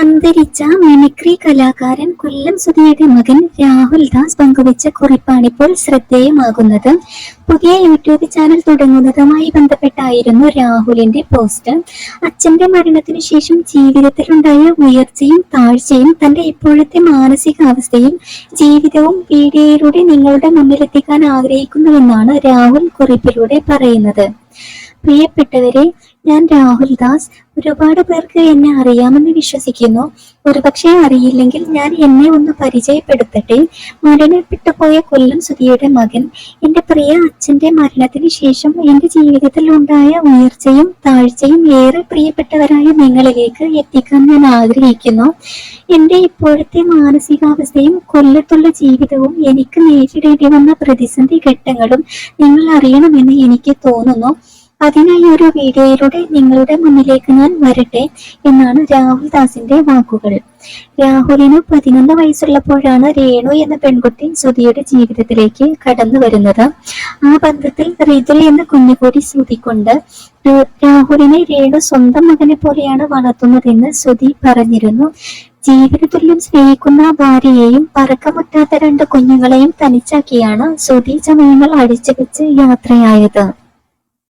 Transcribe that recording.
അന്തരിച്ച മിമിക്രി കലാകാരൻ കൊല്ലം സുധിയുടെ മകൻ രാഹുൽ ദാസ് പങ്കുവച്ച കുറിപ്പാണിപ്പോൾ ശ്രദ്ധേയമാകുന്നത്. പുതിയ യൂട്യൂബ് ചാനൽ തുടങ്ങുന്നതുമായി ബന്ധപ്പെട്ടായിരുന്നു രാഹുലിന്റെ പോസ്റ്റ്. അച്ഛന്റെ മരണത്തിനു ശേഷം ജീവിതത്തിലുണ്ടായ ഉയർച്ചയും താഴ്ചയും തന്റെ ഇപ്പോഴത്തെ മാനസികാവസ്ഥയും ജീവിതവും വീഡിയോയിലൂടെ നിങ്ങളുടെ മുന്നിലെത്തിക്കാൻ ആഗ്രഹിക്കുന്നുവെന്നാണ് രാഹുൽ കുറിപ്പിലൂടെ പറയുന്നത്. പ്രിയപ്പെട്ടവരെ ഞാൻ രാഹുൽ ദാസ്. ഒരുപാട് പേർക്ക് എന്നെ അറിയാമെന്ന് വിശ്വസിക്കുന്നു. ഒരുപക്ഷെ അറിയില്ലെങ്കിൽ ഞാൻ എന്നെ ഒന്ന് പരിചയപ്പെടുത്തട്ടെ. മരണപ്പെട്ടു പോയ കൊല്ലം സുധിയുടെ മകൻ എന്റെ പ്രിയ അച്ഛന്റെ മരണത്തിന് ശേഷം എന്റെ ജീവിതത്തിൽ ഉണ്ടായ ഉയർച്ചയും താഴ്ചയും ഏറെ പ്രിയപ്പെട്ടവരായ നിങ്ങളിലേക്ക് എത്തിക്കാൻ ഞാൻ ആഗ്രഹിക്കുന്നു. എന്റെ ഇപ്പോഴത്തെ മാനസികാവസ്ഥയും കൊല്ലത്തുള്ള ജീവിതവും എനിക്ക് നേരിടേണ്ടി വന്ന പ്രതിസന്ധി ഘട്ടങ്ങളും നിങ്ങൾ അറിയണമെന്ന് എനിക്ക് തോന്നുന്നു. അതിനായി ഒരു വീഡിയോയിലൂടെ നിങ്ങളുടെ മുന്നിലേക്ക് ഞാൻ വരട്ടെ എന്നാണ് രാഹുൽ ദാസിന്റെ വാക്കുകൾ. രാഹുലിന് പതിനൊന്ന് വയസ്സുള്ളപ്പോഴാണ് രേണു എന്ന പെൺകുട്ടി ശ്രുതിയുടെ ജീവിതത്തിലേക്ക് കടന്നു വരുന്നത്. ആ ബന്ധത്തിൽ റിതുൽ എന്ന കുഞ്ഞുകൂടി ശ്രുതിക്കൊണ്ട്. രാഹുലിനെ രേണു സ്വന്തം മകനെ പോലെയാണ് വളർത്തുന്നതെന്ന് ശ്രുതി പറഞ്ഞിരുന്നു. ജീവിതത്തുല്യം സ്നേഹിക്കുന്ന ഭാര്യയെയും പറക്കമുറ്റാത്ത രണ്ട് കുഞ്ഞുങ്ങളെയും തനിച്ചാക്കിയാണ് ശ്രുതി സമയങ്ങൾ അടിച്ചുവെച്ച് യാത്രയായത്.